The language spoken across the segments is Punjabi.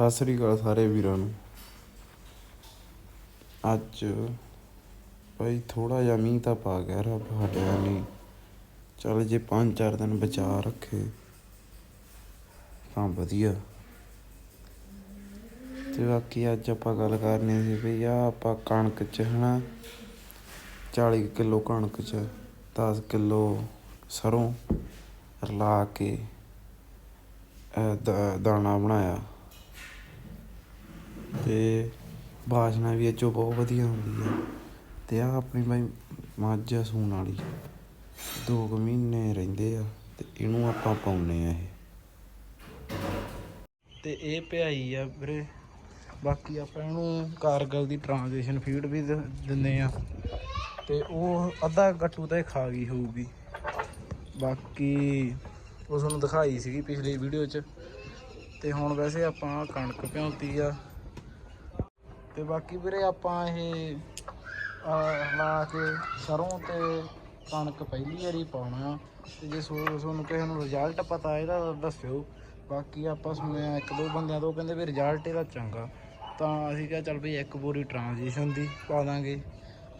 ਸਤਿ ਸ੍ਰੀ ਅਕਾਲ ਸਾਰੇ ਵੀਰਾਂ ਨੂੰ। ਅੱਜ ਭਾਈ ਥੋੜਾ ਜਿਹਾ ਮੀਂਹ ਤਾਂ ਪਾ ਗਿਆ ਰੱਬ ਹਟਿਆ ਨਹੀਂ ਚੱਲ ਜੇ ਪੰਜ ਚਾਰ ਦਿਨ ਬਚਾ ਰੱਖੇ ਤਾਂ ਵਧੀਆ। ਤੇ ਬਾਕੀ ਅੱਜ ਆਪਾਂ ਗੱਲ ਕਰਨੀ ਸੀ ਵੀ ਆ ਆਪਾਂ ਕਣਕ ਚ ਹਨਾ 40 ਕਿਲੋ ਕਣਕ ਚ 10 ਕਿਲੋ ਸਰੋਂ ਰਲਾ ਕੇ ਦਾਣਾ ਬਣਾਇਆ। ਤੇ ਬਾਸ਼ਨਾ ਵੀ ਇਹ 'ਚੋਂ ਬਹੁਤ ਵਧੀਆ ਹੁੰਦੀ ਆ। ਅਤੇ ਆਹ ਆਪਣੀ ਬਾਈ ਮੱਝ ਆ ਸੂਣ ਵਾਲੀ। ਦੋ ਕੁ ਮਹੀਨੇ ਰਹਿੰਦੇ ਆ ਅਤੇ ਇਹਨੂੰ ਆਪਾਂ ਪਾਉਂਦੇ ਆ ਇਹ। ਅਤੇ ਇਹ ਪਿਆਈ ਆ ਵੀਰੇ। ਬਾਕੀ ਆਪਾਂ ਇਹਨੂੰ ਕਾਰਗਲ ਦੀ ਟ੍ਰਾਂਜੀਸ਼ਨ ਫੀਡ ਵੀ ਦਿੰਦੇ ਆ। ਤੇ ਉਹ ਅੱਧਾ ਗੱਟੂ ਤਾਂ ਇਹ ਖਾ ਗਈ ਹੋਊਗੀ। ਬਾਕੀ ਉਹ ਤੁਹਾਨੂੰ ਦਿਖਾਈ ਸੀਗੀ ਪਿਛਲੀ ਵੀਡੀਓ 'ਚ। ਤੇ ਹੁਣ ਵੈਸੇ ਆਪਾਂ ਕਣਕ ਭਿਉਂਤੀ ਆ। ਤੇ ਬਾਕੀ ਵੀਰੇ ਆਪਾਂ ਇਹ ਲਾ ਕੇ ਸਰੋਂ ਤੇ ਕਣਕ ਪਹਿਲੀ ਵਾਰੀ ਪਾਉਣਾ ਤੇ ਜੇ ਸੋ- ਤੁਹਾਨੂੰ ਕਿਸੇ ਨੂੰ ਰਿਜ਼ਲਟ ਪਤਾ ਇਹਦਾ ਦੱਸਿਓ। ਬਾਕੀ ਆਪਾਂ ਸੁਣਿਆ ਇੱਕ ਦੋ ਬੰਦਿਆਂ ਤੋਂ ਕਹਿੰਦੇ ਵੀ ਰਿਜ਼ਲਟ ਇਹਦਾ ਚੰਗਾ। ਤਾਂ ਅਸੀਂ ਕਿਹਾ ਚੱਲ ਵੀ ਇੱਕ ਬੋਰੀ ਟ੍ਰਾਂਜੀਸ਼ਨ ਦੀ ਪਾ ਦਾਂਗੇ।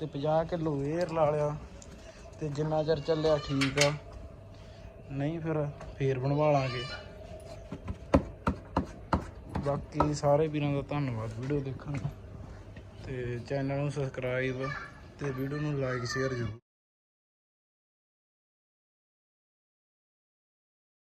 ਤੇ 50 ਕਿਲੋ ਏਅਰ ਲਾ ਲਿਆ। ਤੇ ਜਿੰਨਾ ਚਿਰ ਚੱਲਿਆ ਠੀਕ ਆ। ਨਹੀਂ ਫਿਰ ਫੇਰ ਬਣਵਾ ਲਾਂਗੇ। ਬਾਕੀ ਸਾਰੇ ਵੀਰਾਂ ਦਾ ਧੰਨਵਾਦ ਵੀਡੀਓ ਦੇਖਣ ਲਈ ਤੇ ਚੈਨਲ ਨੂੰ ਸਬਸਕ੍ਰਾਈਬ ਤੇ ਵੀਡੀਓ ਨੂੰ ਲਾਈਕ ਸ਼ੇਅਰ ਜ਼ਰੂਰ